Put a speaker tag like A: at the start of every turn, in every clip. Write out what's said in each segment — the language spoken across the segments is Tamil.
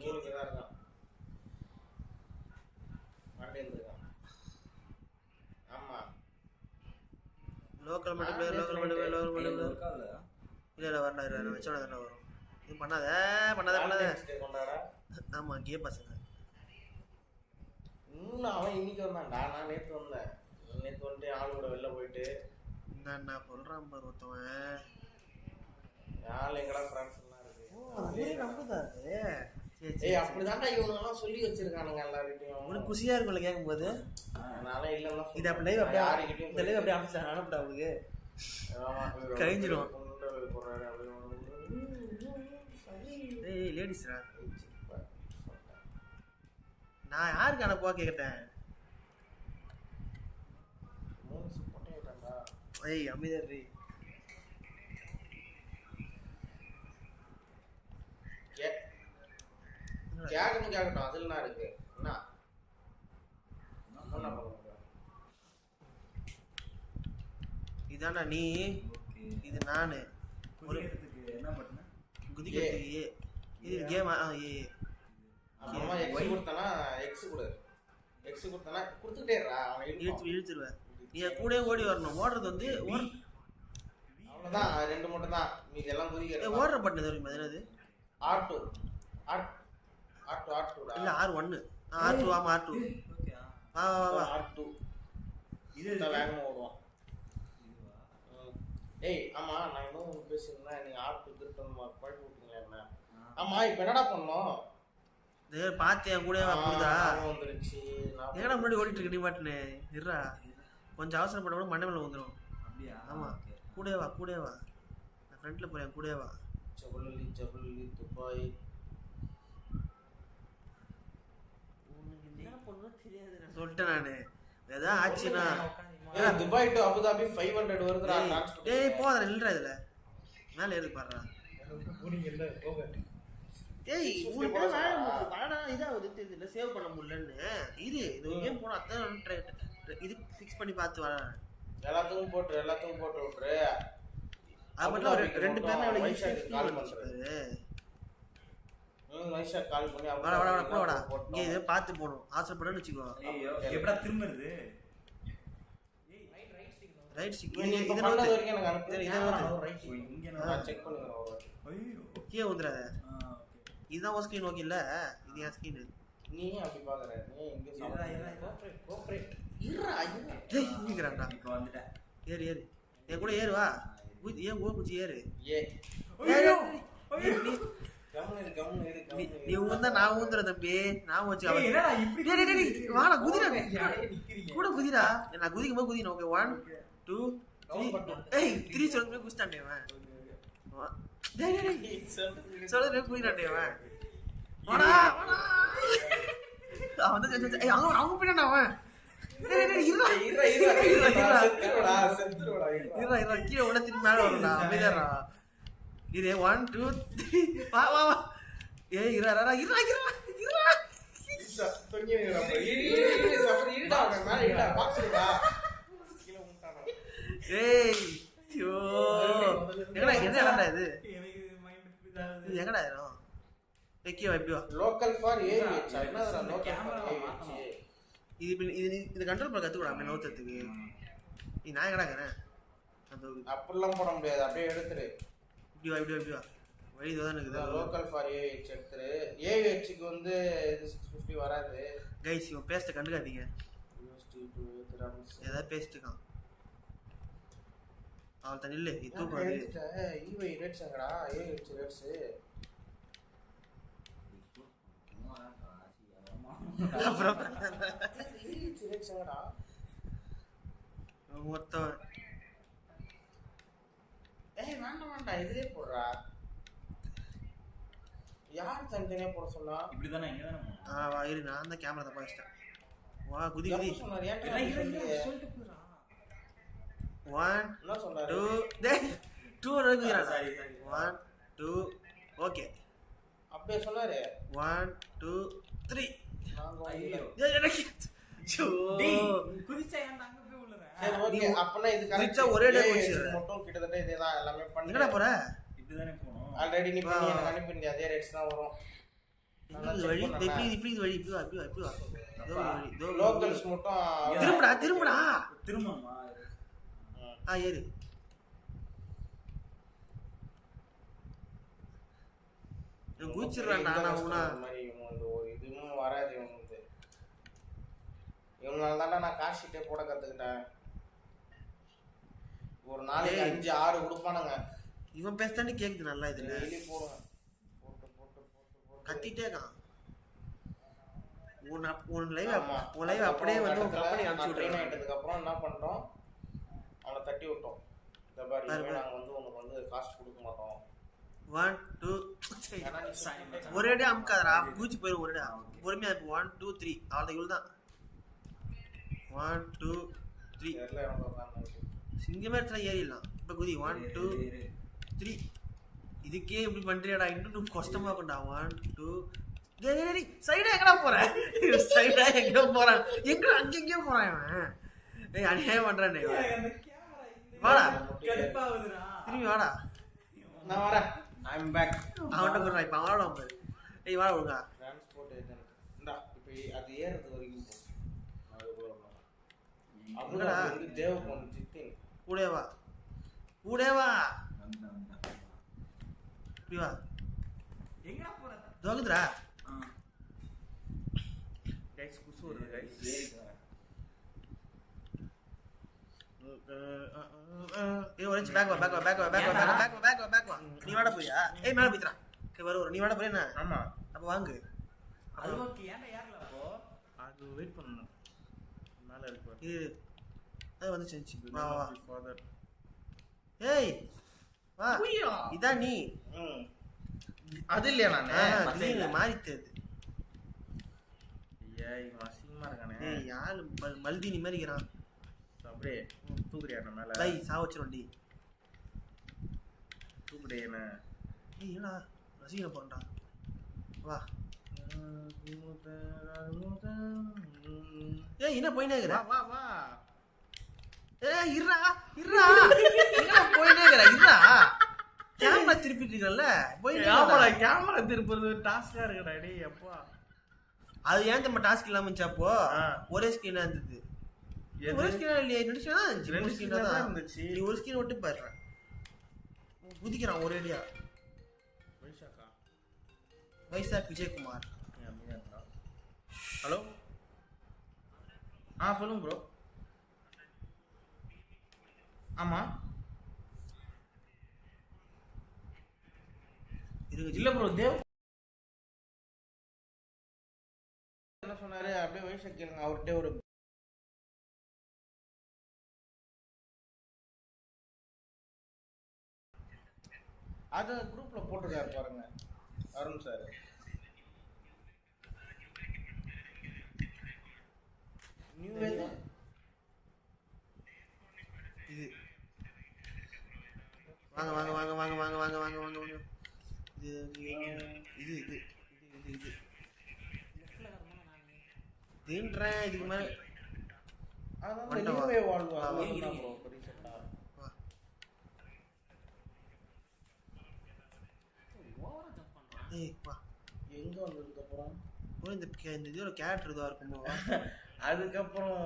A: தான் இருக்கான் இருக்கான் ஆமா
B: லோக்கல் மட்டும் லோக்கல் மட்டும் லோக்கல் மட்டும்? இல்லை இல்லை வரணும் இல்லை வச்சோட தானே வரும். இது பண்ணாத பண்ணாத பண்ணாத.
A: Valentine's Day கொண்டாட
B: ஆமா கே பசங்க
A: இன்னும் அவன் இன்னைக்கு வந்தான்டா நான் நேத்து வந்தேன். நேத்து வந்துட்டு ஆளு கூட வெளில போயிட்டு.
B: நான் சொல்றான் பாரு ஒருத்தவன்.
A: ஆள் எங்கடா ஃப்ரெண்ட்ஸ் எல்லாம் இருக்கு.
B: நம்புதா சரி
A: ஏய் அப்படிதான்டா இவனுங்கெல்லாம் சொல்லி வச்சிருக்கானுங்க எல்லார்கிட்டயும்.
B: உனக்கு குஷியா இருக்கும்ல கேட்கும்போது
A: அதனால இல்லைன்னா
B: இது அப்படி லைவ் அப்படியே
A: யாருக்கிட்டையும்
B: இந்த லைவ் அப்படியே அமைச்சா அனுப்பிட்டா
A: போடுறாரு அப்படின்னு
B: ஏய் லேடிஸ்ரா நான் யாருக்கு அனுப்புவா கேட்டேன். ஏய் அமைதியா ரீ
A: கே- கேட்கணும் கேட்கட்டும் அதுல என்ன இருக்கு. என்ன என்ன பண்ண முடியும்
B: இதாண்டா நீ. இது நானு.
C: குதிக்கிறதுக்கு என்ன பண்ண
B: குதிக்கிறது ஏ. இது கேம்? ஏ
A: அப்புறமா எக்ஸ் கொடுத்தனா எக்ஸ் கொடு. எக்ஸ் கொடுத்தனா கொடுத்துக்கிட்டே இருடா அவன்
B: இழுத்து இழுத்துருவேன். நீ கூடயே ஓடி வரணும். ஓடுறது வந்து
A: அது ரெண்டு மட்டும் தான் மீதி எல்லாம் குதிக்கிறது
B: ஓடுற பட்டன் தெரியுமா? அது என்னது?
A: R two R R two R Doda.
B: இல்ல ஆர் ஒன்னு ஆர் டூ ஆமா ஆர் டூ
C: ஓகே
B: வா வா வா
A: ஆர் டூ
C: இது
A: வேகமா ஓடுவான். ஏய் ஆமா நான் இன்னும் பேசியிருந்தேன் நீங்க ஆர் டூ திருட்டம் பழக்கி விட்டீங்களா என்ன. ஆமா இப்ப என்னடா பண்ணோம்
B: டேய் பாத்து என் கூடயே வா புரியுதா
A: ஆ, ஞாபகம் வந்துருச்சு.
B: எங்கடா முன்னாடி ஓடிட்டு இருக்க நீ பாட்டுன்னு? இருடா கொஞ்சம் அவசரப்பட கூட மண்டை மேல வந்துடும்
C: அப்படியா?
B: ஆமா. கூடயே வா கூடயே வா. நான் ஃப்ரண்ட்ல போறேன் கூடயே வா.
A: ஜபலி ஜபலி துபாய்.
B: சொல்லிட்டேன் நானு. ஏதாவது ஆச்சுன்னா.
A: ஏன்னா Dubai to Abu Dhabi five hundred வருதுடா
B: டேய், போதும் இல்லடா இதுல. மேல ஏறி பாடுறா டேய்
A: 650
B: உங்களுக்கு வாடா இதாகுது தெரியல சேவ் பண்ண முடியலன்னு. இது இது. கேம் போனா அதான் இது ஃபிக்ஸ் பண்ணி பார்த்து வர
A: எல்லாத்துக்கும் போட்டு எல்லாத்துக்கும் போட்டு விட்டுரு.
B: அது மட்டும் ஒரு
A: அபுதாபிக்கு
B: ரெண்டு பேரும்
A: கால் வைஷா கால் பண்ணி
B: வாடா வாடா வாடா. இங்க இதை பார்த்து போகணும் ஆசைப்படன்னு வச்சுக்கோ
C: ஐயோ, எப்படா திரும்புறது
B: ரைட் ஸ்டிக் இது
A: பண்ணது. வரைக்கும் எனக்கு அனுப்பு.
C: இங்க
A: நான்.
C: ஐயோ.
B: கீழே. இதுதான் உன் ஸ்கிரீன் ஓகே இல்ல இது என் ஸ்கிரீன்
A: நீ ஏன் அப்படி பாக்குற? நீ சாப்பிடுற?
C: இருடா.
B: டேய்
C: இப்ப வந்துட்டேன்.
B: ஏறு ஏறு என் கூட ஏறு வா ஏன் கூட குச்சி ஏறு
A: ஏ,
C: ஐயோ,
B: நீ-
C: ஐயோ.
B: நீ-. ஊந்தா நான் ஊந்துறேன் தம்பி நான் வச்சு வாடா,
C: நிக்கிறீங்க?
B: கூட குதிடா. நான் குதிக்கும் போது குதிக்கணும் ஓகே. ஒன் டூ ஏய் த்ரீ சொல்லுங்க டேய் சொல்லுங்க குதிக்கிறான்டே அவன். வாடா அவன் வந்து ஏய் அவன் அவன் பின்னாடி அவன். இருடா. கீழே உள்ள திரும்பி மேலே அமைதியாடா. இரு ஒன் டூ த்ரீ வா வா வா
A: பாரு. இரு, இரு, இரு, இரு, விழுந்துட்டானா.
B: ஏய் ஐயோ எங்கடா என்ன இடம்டா இது. இது எங்கடா இடம் வைக்கியவா எப்படி வா
A: Local for AVH.
C: இந்த
A: என்னதுடா local for
C: camera
A: AVH?
C: மாத்தணும்.
B: இது இது இது கண்ட்ரோல் பண்ண கத்துக்கூடா அப்படி நோத்தத்துக்கு நீ நான் எங்கடா இருக்கிறேன்
A: அப்படிலாம் போட முடியாது அப்படியே எடுத்துரு
B: இப்படி வா இப்படி வா இப்படி வா வழி இதுதான் இருக்குது
A: லோக்கல் ஃபார் ஏவிஹெச் எடுத்துரு ஏவிஹெச்சுக்கு வந்து இது சிக்ஸ் ஃபிஃப்டி வராது
B: கைஸ் இவன் பேசிட்ட கண்டுக்காதீங்க. ஏதாவது பேசிட்டு இருக்கான் அவள் தண்ணி இல்லை இது?
A: EY rates எங்கடா? AVH rates.
B: அப்புறம்
A: எங்கடா?
B: மொத்தம்
A: ஏய், வேண்டாம், வேண்டாம், இதுலயே போடுறா. யார் தனித்தனியா போட சொன்னா
C: இப்படிதானே?
B: ஆ வா இரு நான் தான் கேமரா தப்பா வச்சிட்டேன் வா குதி குதி
A: சொன்னாரு? ஏன்டா?
C: சொல்லிட்டு போயிடுறா.
B: ஒன்
A: என்ன சொன்னாரு?
B: டூ டேய் டூ குதிக்கிறான்
C: Sorry, sorry.
B: One two okay
A: அப்படியே சொன்னாரு
B: ஒன் டூ த்ரீ
A: நாங்க
C: ஐயோ. டேய், குதிச்சா ஏன்டா
A: அப்பனா இது
B: கரெக்டா ஒரே டேட்
A: மட்டும் கிட்டத்தட்ட இதே தான் எல்லாமே
B: பண்ணி என்ன
C: போற? இப்படி
A: ஆல்ரெடி நீ அதே ரேட்ஸ் தான் வரும்.
B: வழி வழி இப்படி இப்படி வா இப்படி வா.
A: லோக்கல்ஸ் மட்டும்
B: திரும்படா திரும்படா.
C: திரும்பமா
B: ஆ ஏறு. குதிச்சிடுறான்டா நான் உனா
A: ஒரு இதுவும் வராது இவனுக்கு இவனால தான்டா நான் காசு போட கற்றுக்கிட்டேன் ஒரு நாளைக்கு. அஞ்சு ஆறு கொடுப்பானுங்க.
B: இவன் பேசுதாண்டி கேக்குது நல்லா இதுல.
A: போடுவேன். போட்டு போட்டு போட்டு போட்டு.
B: கத்திட்டே இருக்கான். உன் உன் லைவ். உன் லைவ் அப்படியே வந்து உன் கம்பெனி அனுப்பிச்சு
A: ட்ரெயின்
B: விட்டுறேன்.
A: ஆயிட்டதுக்கு அப்புறம் என்ன பண்றோம் அவனை தட்டி விட்டோம். இந்த பாரு. நாங்க வந்து உனக்கு வந்து காசு கொடுக்க மாட்டோம்.
B: ஒன் டூ ஒரே அடி அமுக்காதடா. பூச்சி போயிடும் ஒரே அடி. பொறுமையா இருக்கு ஒன் டூ த்ரீ அவ்வளோ இவ்வளோ தான் ஒன் டூ த்ரீ. சிங்கமே இடத்துல ஏறிடலாம் இப்போ குதி ஒன் டூ த்ரீ இதுக்கே இப்படி பண்றியாடா இன்னும் கஷ்டமா இருக்கும்டா. ஒன் டூ சைடா எங்கடா போறேன் சைடா எங்க போறான். எங்க அங்க எங்கேயோ போறான் இவன்? ஏய் அநியாயம் பண்றானே. வாடா. திரும்பி வாடா.
A: நான் வரேன். ஐ அம் பேக்
B: அவன்கிட்ட போடுறா இப்ப அவனோட பாரு ஏய் வாடா ஒழுங்கா.
A: டிரான்ஸ்போர்ட் ஏஜென்ட் இந்தா இப்போ அது ஏறது வரைக்கும் போ. அது கூட வரலாம்.
B: கூடே வா கூடே வா இப்படி வா
C: எங்கடா போற?
B: தோகுதுடா.
A: கைஸ் குசு வருது கைஸ்
B: ஏய் ஒரு நிமிஷம் பேக் வா பேக் வா பேக் வா பேக் வா பேக் வா பேக் வா பேக் வா நீ வாடா போறியா? ஏய் மேல போய்த்ரா சரி வர நீ வாடா போறியா
A: ஆமா.
B: அப்ப வாங்கு.
C: அது ஓகே ஏன்டா ஏறல? அப்போ
A: அது வெயிட் பண்ணணும். மேல இருக்கு.
B: இது அது வந்து செஞ்சு வா வா ஏய் வா இதான் நீ.
A: அது இல்லையா நானு.
B: மாறித்தது
A: ஏய் அசிங்கமா இருக்கானே.
B: ஏய் யாரு மல்- மல்தினி மாதிரி இருக்கிறான்.
A: அப்படியே தூக்குறியா என்ன மேல.
B: லை சா வச்சிரும்டி
A: தூக்குறியா என்ன.
B: ஏய் என்னடா? ரசிகனை போறேன்டா வா. ஏய் என்ன போயினே இருக்கிற?
A: வா வா வா.
B: ஏய் இருடா இருடா. என்ன போயினே இருக்கிற இருடா. கேமரா திருப்பிட்டு இருக்கல
A: ஆமாடா
B: இருக்கிறடா.
A: கேமரா திருப்புறது டாஸ்கா இருக்குடா டேய் அப்பா
B: அது ஏன் நம்ம டாஸ்க் இல்லாம இருந்துச்சு அப்போ. ஒரே ஸ்கிரீனா இருந்தது? ஒரே ஸ்கிரீனா இல்லையா ரெண்டு ஸ்கிரீனா இருந்துச்சு.
A: ரெண்டு
B: ஸ்கிரீனா
A: தான். இருந்துச்சு.
B: நீ ஒரு ஸ்கிரீன் விட்டு பாரு குதிக்கிறான் ஒரேடியா
A: வைசாக்கா.
B: வைசாக் விஜயகுமார்.
A: ஹலோ? ஆ சொல்லுங்க ப்ரோ ஆமா.
B: இருங்க
A: ப்ரோ தேவ் என்ன சொன்னார்? அப்படியே வயசை கேளுங்க. அவர்கிட்ட ஒரு அது குரூப்பில் போட்டிருக்காரு பாருங்க. அருண் சார் நியூ
B: வாங்க வாங்க வாங்க வாங்க வாங்க வாங்க வாங்க வாங்க வாங்க. இது இது இது இது இது இதுக்கு மேல.
A: எங்க வந்ததுக்கு அப்புறம்?
B: ஓ இந்த இந்த இதோட கேரக்டர் இதுவா இருக்குமோ.
A: அதுக்கப்புறம்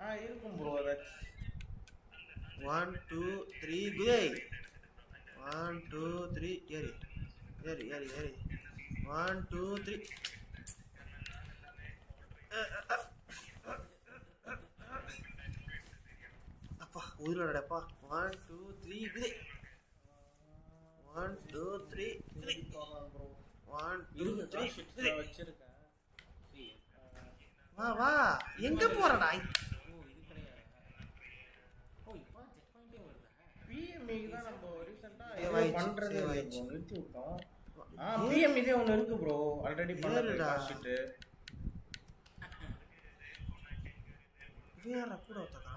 A: ஆ இருக்கும் ப்ரோ ஏதாச்சும்.
B: ஒன் டூ த்ரீ குதை ஒன் டூ த்ரீ ஏறி ஏறி ஏறி ஏறி ஒன் டூ த்ரீ அப்பா உயிரோடப்பா ஒன் டூ த்ரீ குதை ஒன் டூ த்ரீ குதை ஒன் டூ த்ரீ
A: வச்சிருக்கேன்.
B: வா வா. எங்க போறடா?
A: பண்ணுறது நிறுத்தி விட்டோம். ஒன்று இருக்கு ப்ரோ ஆல்ரெடி பண்ணலடா
B: ஷிட்டு கூட ஒருத்தனா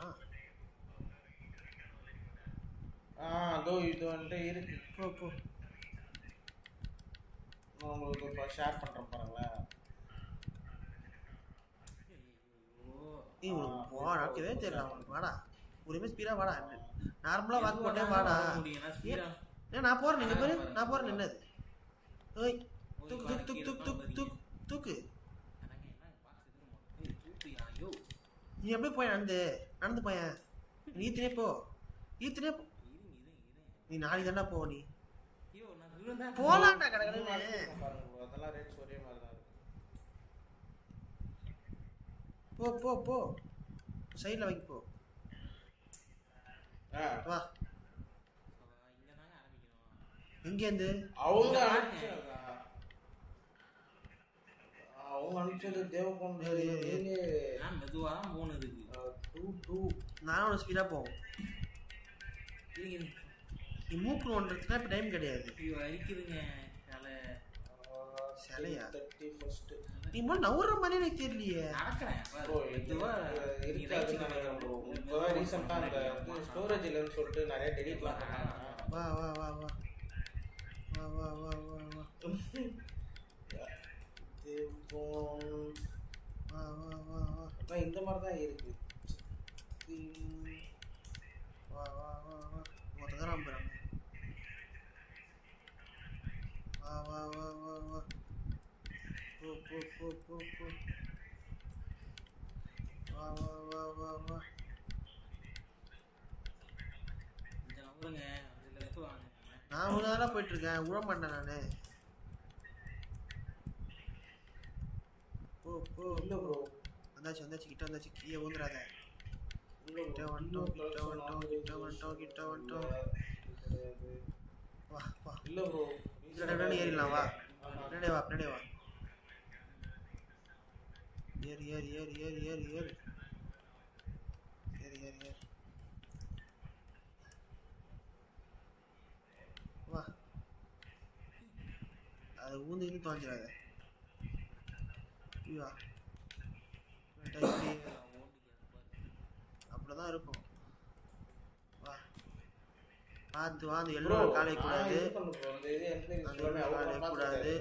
A: ஆ அதோ இது வந்துட்டு இருக்கு.
B: போ போ.
A: உங்களுக்கு ஷேர் பண்ணுறேன் பாருங்களேன்.
B: இவனுக்கு போடா. இதே தெரியல. ஒருமே ஸ்பீடா வாடா. நார்மலா வாக்கு போட்டே வாடா. ஏன் நான் போறேன் நீங்க பேரு நான் போறேன் நின்னது ஏய் துக் துக் துக் துக் துக்கு துக்கு நீ எப்படி போய் நடந்து? நடந்து போயேன் நீ ஈத்தனே போ. ஈத்தனே போ. நீ நாளைக்கு தானே போ நீ. போலாம்டா கடகடன்னு போ போ போ. சைடில் வாங்கி போ. வா. இங்கேருந்து
A: அவங்க அவங்க அனுப்பிச்சது
C: தேவகோண்டர் மெதுவாக தான் போனதுக்கு.
A: Two two.
B: நானும் ஸ்பீடாக போவோம் நீ மூக்கு ஒன்றதுனா இப்போ டைம் கிடையாது.
C: ஐயோ அரிக்குதுங்க.
B: சிலையா?
A: தேர்ட்டி ஃபர்ஸ்ட்
B: நீ முதல்ல நவுற மாதிரி எனக்கு தெரியலையே
C: நடக்கிறேன்
A: ப்ரோ நினைக்கிறேன் ப்ரோ ரீசெண்டாக அந்த
C: ஆமா.
A: ஸ்டோரேஜ் இல்லைன்னு சொல்லிட்டு நிறைய டெலிட்லாம் பண்ணாங்க
B: வா வா வா வா வா வா வா வா வா வா வா வா வா
A: இந்த மாதிரி தான் இருக்கு
B: வா வா வா வா ஒருத்தர் தான் நம்புறாங்க வா வா வா வா வா போ போ போ போ போ வா வா வா வா வா
C: கொஞ்சம் நம்புறங்க அதுல இருக்கு வாங்க
B: நான் முதல்ல போயிட்டு இருக்கேன் விட மாட்டேன் நானு போ போ
A: இல்ல ப்ரோ
B: வந்தாச்சு வந்தாச்சு கிட்ட வந்தாச்சு கீழே ஊந்துடாத
A: இல்ல
B: கிட்ட. வந்துட்டோம், கிட்ட வந்துட்டோம், கிட்ட வந்துட்டோம், கிட்ட வந்துட்டோம். வா வா
A: இல்ல ப்ரோ
B: இதுல ஏறிடலாம் வா பின்னாடியே வா பின்னாடியே வா ஏறு ஏறு ஏறு ஏறு ஏறு ஏறு. ஏறு ஏறு ஏறு. வா. அது ஊந்து இது தோஞ்சிடாத வா. அப்படிதான் இருக்கும். வா. பார்த்து வா அந்த எல்லோ காலை கூடாது. அந்த கூடாது.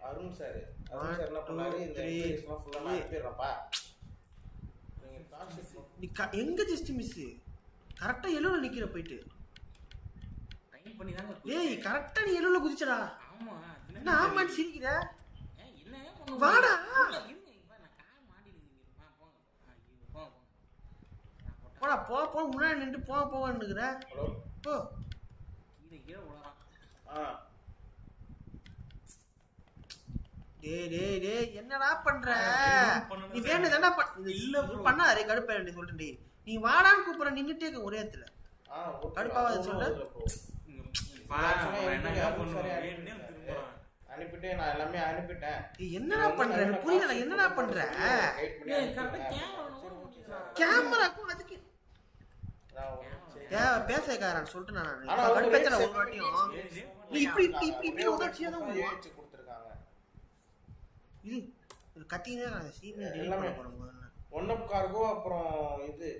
A: அருண் சார்.
B: நீ க எங்க ஜஸ்ட் மிஸ் கரெக்டா எழுவல நிக்கிற போயிட்டு. ஏய் கரெக்டா நீ எழுவல குதிச்சடா.
C: ஆமா
B: என்ன ஆமா சிரிக்கிற? வாடா. போடா போ போ முன்னாடி நின்று போ போவான்னுக்குற. போ. டேய் டேய் டேய் என்னடா பண்ற? நீ வேணும் தானே
C: இல்ல
B: பண்ணாரு கடுப்பா வேண்டிய சொல்றேன் டேய் நீ வாடான்னு கூப்பிட நின்னுட்டே ஒரே இடத்துல.
C: கடுப்பாவா சொல்றேன்
A: அனுப்பிட்டு நான் எல்லாமே அனுப்பிட்டேன்.
B: என்னடா பண்ற? புரியல என்னடா பண்ற? கேமரா அதுக்கு பேசக்காரன் சொல்லிட்டு நான். இப்படி இப்படி இப்படி
A: உதட்சியா
B: இது கத்தினே நான் சீக்கிரம்
A: எல்லாமே.
B: பண்ண முதல்ல.
A: ஒன் அப் கார்கோ அப்புறம் இது.